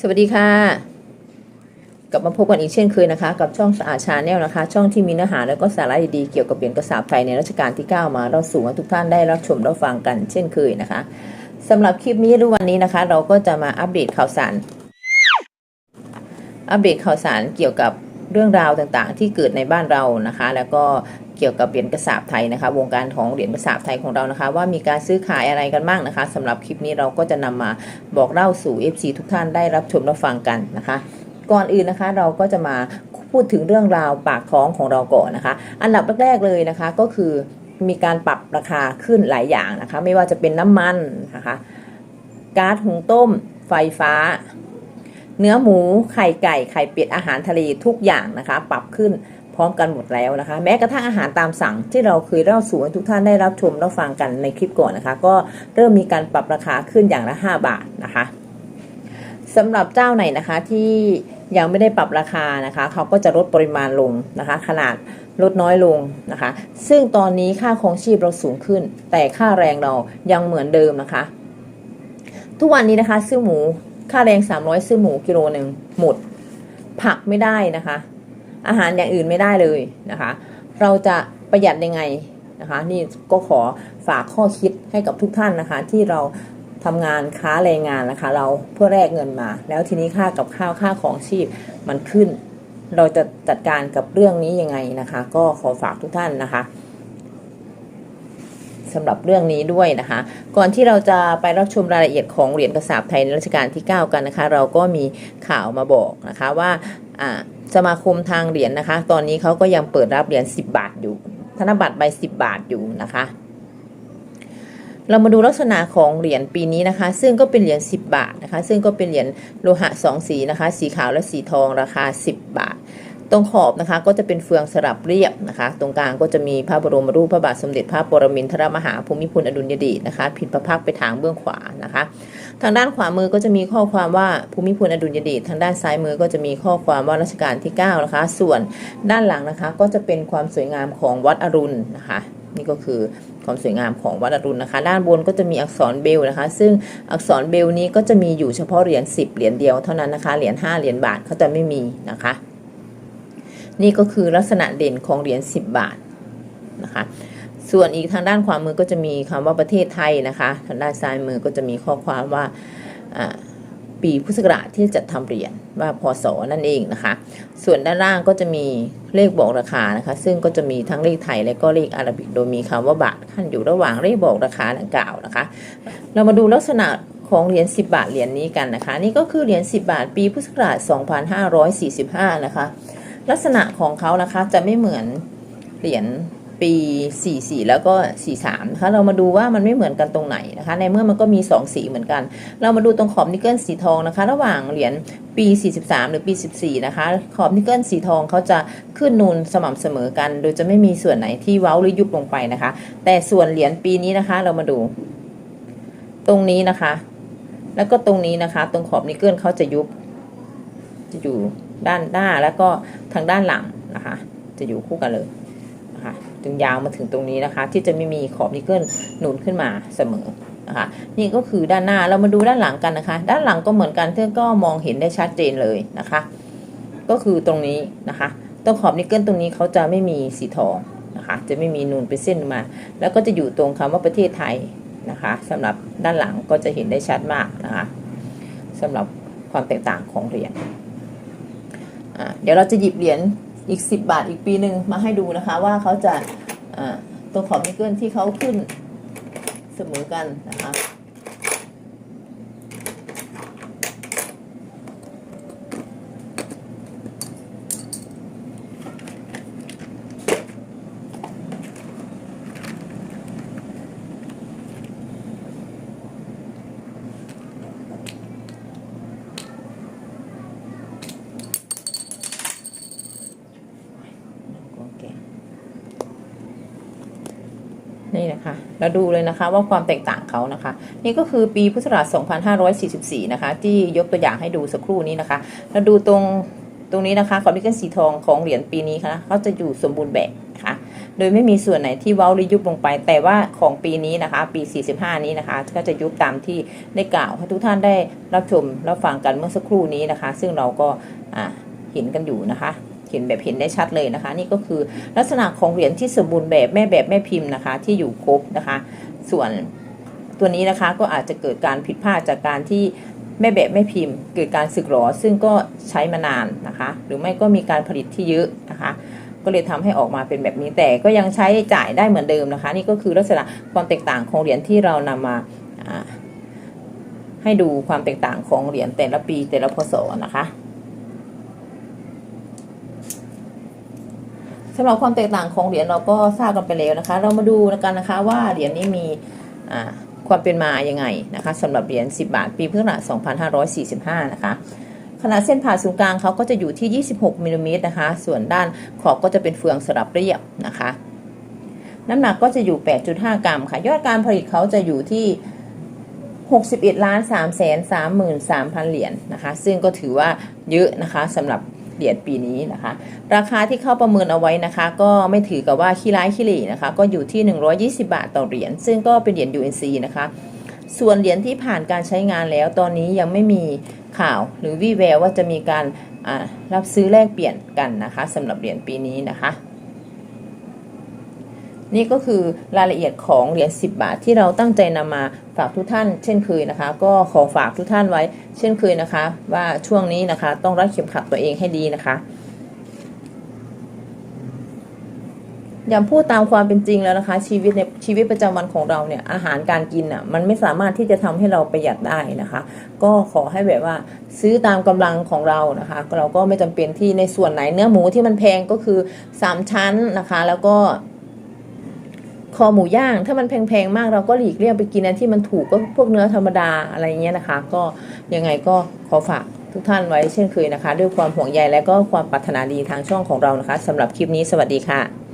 สวัสดีค่ะ กลับมาพบกันอีกเช่นเคยนะคะ กับช่องสะอาดชาแนลนะคะ ช่องที่มีเนื้อหาและก็สาระดีๆเกี่ยวกับเหรียญกระสาบไทยในรัชกาลที่ 9 มาเราสู่ให้ทุกท่านได้รับชมรับฟังกันเช่นเคยนะคะสำหรับคลิปนี้หรือวันนี้นะคะ เราก็จะมาอัปเดตข่าวสาร อัปเดตข่าวสารเกี่ยวกับเรื่องราวต่างๆ ที่เกิดในบ้านเรานะคะ แล้วก็ เกี่ยวกับเหรียญกระสาบไทยนะคะ วงการของเหรียญกระสาบไทยของเรานะคะ ว่ามีการซื้อขายอะไรกันบ้างนะคะสำหรับคลิปนี้เราก็จะนำมาบอกเล่าสู่ FC ทุกท่านได้รับชมรับฟังกันนะคะ ก่อนอื่นนะคะเราก็จะมาพูดถึงเรื่องราวปากท้องของเราก่อนนะคะ อันดับแรกๆเลยนะคะก็คือมีการปรับราคาขึ้นหลายอย่างนะคะ ไม่ว่าจะเป็นน้ำมันนะคะก๊าซหุงต้ม ไฟฟ้า เนื้อหมูไข่ไก่ไข่เป็ดอาหารทะเลทุกอย่างนะคะ ปรับขึ้น พร้อมกันหมดแล้วนะคะ แม้กระทั่งอาหารตามสั่งที่เราเคยเล่าสู่ให้ทุกท่านได้รับชมรับฟังกันในคลิปก่อนนะคะ ก็เริ่มมีการปรับราคาขึ้นอย่างละ 5 บาทนะคะสำหรับเจ้าไหนนะคะที่ยังไม่ได้ปรับราคานะคะ เขาก็จะลดปริมาณลงนะคะ ขนาดลดน้อยลงนะคะ ซึ่งตอนนี้ค่าครองชีพเราสูงขึ้น แต่ค่าแรงเรายังเหมือนเดิมนะคะ ทุกวันนี้นะคะ ซื้อหมูค่าแรง 300 ซื้อหมูกิโลหนึ่งหมด ผักไม่ได้นะคะ อาหารอย่างอื่นไม่ได้เลยนะคะ เราจะประหยัดยังไงนะคะ นี่ก็ขอฝากข้อคิดให้กับทุกท่านนะคะ ที่เราทำงานค้าแรงงานนะคะ เราเพื่อแลกเงินมา แล้วทีนี้ค่ากับข้าวค่าของชีพมันขึ้น เราจะจัดการกับเรื่องนี้ยังไงนะคะ ก็ขอฝากทุกท่านนะคะ สำหรับเรื่องนี้ด้วยนะคะ ก่อนที่เราจะไปรับชมรายละเอียดของเหรียญกระสาบไทยในรัชกาลที่ 9 กันนะคะ เราก็มีข่าวมาบอกนะคะว่าสมาคมทางเหรียญนะคะ ตอนนี้เขาก็ยังเปิดรับเหรียญ10 บาทอยู่ ธนบัตรใบ 10 บาทอยู่นะคะเรามาดูลักษณะของเหรียญปีนี้นะคะ ซึ่งก็เป็นเหรียญ10 บาทนะคะ ซึ่งก็เป็นเหรียญโลหะ 2 สีนะคะ สีขาวและสีทองราคา 10 บาท ตรงขอบนะคะก็จะเป็นเฟืองสลับเรียบนะคะ ตรงกลางก็จะมีพระบรมรูปพระบาทสมเด็จพระปรมินทรมหาภูมิพลอดุลยเดชนะคะผิดพระพักไปทางเบื้องขวานะคะ ทางด้านขวามือก็จะมีข้อความว่าภูมิพลอดุลยเดชทางด้านซ้ายมือก็จะมีข้อความว่ารัชกาลที่9นะคะ ส่วนด้านหลังนะคะก็จะเป็นความสวยงามของวัดอรุณนะคะนี่ก็คือความสวยงามของวัดอรุณนะคะ ด้านบนก็จะมีอักษรเบลนะคะ ซึ่งอักษรเบลนี้ก็จะมีอยู่เฉพาะเหรียญ10 เหรียญเดียวเท่านั้นนะคะ เหรียญ5เหรียญบาทเขาจะไม่มีนะคะ นี่ก็คือลักษณะเด่นของเหรียญ10 บาทนะคะ ส่วนอีกทางด้านขวามือก็จะมีคำว่าประเทศไทยนะคะ ทางด้านซ้ายมือก็จะมีข้อความว่าปีพุทธศักราชที่จัดทำเหรียญว่าพศนั่นเองนะคะ ส่วนด้านล่างก็จะมีเลขบอกราคานะคะ ซึ่งก็จะมีทั้งเลขไทยและก็เลขอารบิกโดยมีคำว่าบาทขั้นอยู่ระหว่างเลขบอกราคาดังกล่าวนะคะ เรามาดูลักษณะของเหรียญ10 บาทเหรียญนี้กันนะคะ นี่ก็คือเหรียญ10 บาท ปีพุทธศักราช2545 นะคะ ลักษณะของเขานะคะจะไม่เหมือนเหรียญปี 44 แล้วก็ 43 นะคะ เรามาดูว่ามันไม่เหมือนกันตรงไหนนะคะ ในเมื่อมันก็มี 2 สีเหมือนกัน เรามาดูตรงขอบนิกเกิลสีทองนะคะ ระหว่างเหรียญปี 43 หรือปี 14 นะคะ ขอบนิกเกิลสีทองเขาจะขึ้นนูนสม่ำเสมอกัน โดยจะไม่มีส่วนไหนที่เว้าหรือยุบลงไปนะคะ แต่ส่วนเหรียญปีนี้นะคะ เรามาดู ตรงนี้นะคะ แล้วก็ตรงนี้นะคะ ตรงขอบนิกเกิลเขาจะยุบ จะอยู่ ด้านหน้าแล้วก็ทางด้านหลังนะคะ จะอยู่คู่กันเลยนะคะจึงยาวมาถึงตรงนี้นะคะ ที่จะไม่มีขอบนิกเกิลหนุนขึ้นมาเสมอนะคะนี่ก็คือด้านหน้าเรามาดูด้านหลังกันนะคะ ด้านหลังก็เหมือนกันเพื่อนก็มองเห็นได้ชัดเจนเลยนะคะ ก็คือตรงนี้นะคะตรงขอบนิกเกิลตรงนี้เขาจะไม่มีสีทองนะคะ จะไม่มีนูนเป็นเส้นมา แล้วก็จะอยู่ตรงคำว่าประเทศไทยนะคะสำหรับด้านหลังก็จะเห็นได้ชัดมากนะคะสำหรับความแตกต่างของเหรียญ เดี๋ยวเราจะหยิบเหรียญอีก 10 บาทอีกปีหนึ่งมาให้ดูนะคะ ว่าเขาจะตัวขอบนิกเกิลที่เขาขึ้นเสมอกันนะคะ นะคะเราดูเลยนะคะว่าความแตกต่างเขานะคะ นี่ก็คือปีพุทธศักราช 2544 นะคะ ที่ยกตัวอย่างให้ดูสักครู่นี้นะคะเราดูตรงตรงนี้นะคะขอบนิเกิลสีทองของเหรียญปีนี้ค่ะเขาจะอยู่สมบูรณ์แบบนะคะโดยไม่มีส่วนไหนที่เว้าหรือยุบลงไป แต่ว่าของปีนี้นะคะ ปี 45 นี้นะคะ ก็จะยุบตามที่ได้กล่าวให้ทุกท่านได้รับชมรับฟังกันเมื่อสักครู่นี้นะคะ ซึ่งเราก็เห็นกันอยู่นะคะ เห็นแบบเห็นได้ชัดเลยนะคะ นี่ก็คือลักษณะของเหรียญที่สมบูรณ์แบบแม่แบบแม่พิมพ์นะคะ ที่อยู่ครบนะคะ ส่วนตัวนี้นะคะก็อาจจะเกิดการผิดพลาดจากการที่แม่แบบแม่พิมพ์ เกิดการสึกหรอซึ่งก็ใช้มานานนะคะ หรือไม่ก็มีการผลิตที่เยอะนะคะก็เลยทำให้ออกมาเป็นแบบนี้แต่ก็ยังใช้จ่ายได้เหมือนเดิมนะคะ นี่ก็คือลักษณะความแตกต่างของเหรียญที่เรานำมาอ่าให้ดูความแตกต่างของเหรียญแต่ละปีแต่ละพศนะคะ สำหรับความแตกต่างของเหรียญเราก็ทราบกันไปแล้วนะคะ เรามาดูกันนะคะว่าเหรียญนี้มีความเป็นมายังไงนะคะสำหรับเหรียญ10 บาท ปีพุทธศักราช2545 นะคะขนาดเส้นผ่าศูนย์กลางเขาก็จะอยู่ที่ 26มิลลิเมตรนะคะ ส่วนด้านขอบก็จะเป็นเฟืองสลับเรียบนะคะ น้ำหนักก็จะอยู่ 8.5 กรัมค่ะ ยอดการผลิตเขาจะอยู่ที่ 61ล้าน3แสน33,000 เหรียญนะคะ ซึ่งก็ถือว่าเยอะนะคะสำหรับ เหรียญปีนี้นะคะ ราคาที่เข้าประเมินเอาไว้นะคะ ก็ไม่ถือกับว่าขี้ร้ายขี้เหร่นะคะ ก็อยู่ที่ 120 บาทต่อเหรียญซึ่งก็เป็นเหรียญ UNC นะคะ ส่วนเหรียญที่ผ่านการใช้งานแล้วตอนนี้ยังไม่มีข่าวหรือวี่แววว่าจะมีการรับซื้อแลกเปลี่ยนกันนะคะสำหรับเหรียญปีนี้นะคะนี่ก็คือรายละเอียดของเหรียญ10 บาทที่เราตั้งใจนำมา ฝากทุกท่านเช่นเคยนะคะ ก็ขอฝากทุกท่านไว้ เช่นเคยนะคะ ว่าช่วงนี้นะคะ ต้องรัดเข็มขัดตัวเองให้ดีนะคะอย่างพูดตามความเป็นจริงแล้วนะคะ ชีวิตในชีวิตประจำวันของเราเนี่ยอาหารการกินอะมันไม่สามารถที่จะทำให้เราประหยัดได้นะคะ ก็ขอให้แบบว่าซื้อตามกำลังของเรานะคะ เราก็ไม่จำเป็นที่ในส่วนไหนเนื้อหมูที่มันแพงก็คือสามชั้นนะคะ แล้วก็ คอหมูย่าง ถ้ามันแพงๆมากเราก็หลีกเลี่ยงไปกินอันที่มันถูกก็พวกเนื้อธรรมดาอะไรเงี้ยนะคะ ก็ยังไงก็ขอฝากทุกท่านไว้เช่นเคยนะคะ ด้วยความห่วงใยและก็ความปรารถนาดีทางช่องของเรานะคะสำหรับคลิปนี้สวัสดีค่ะ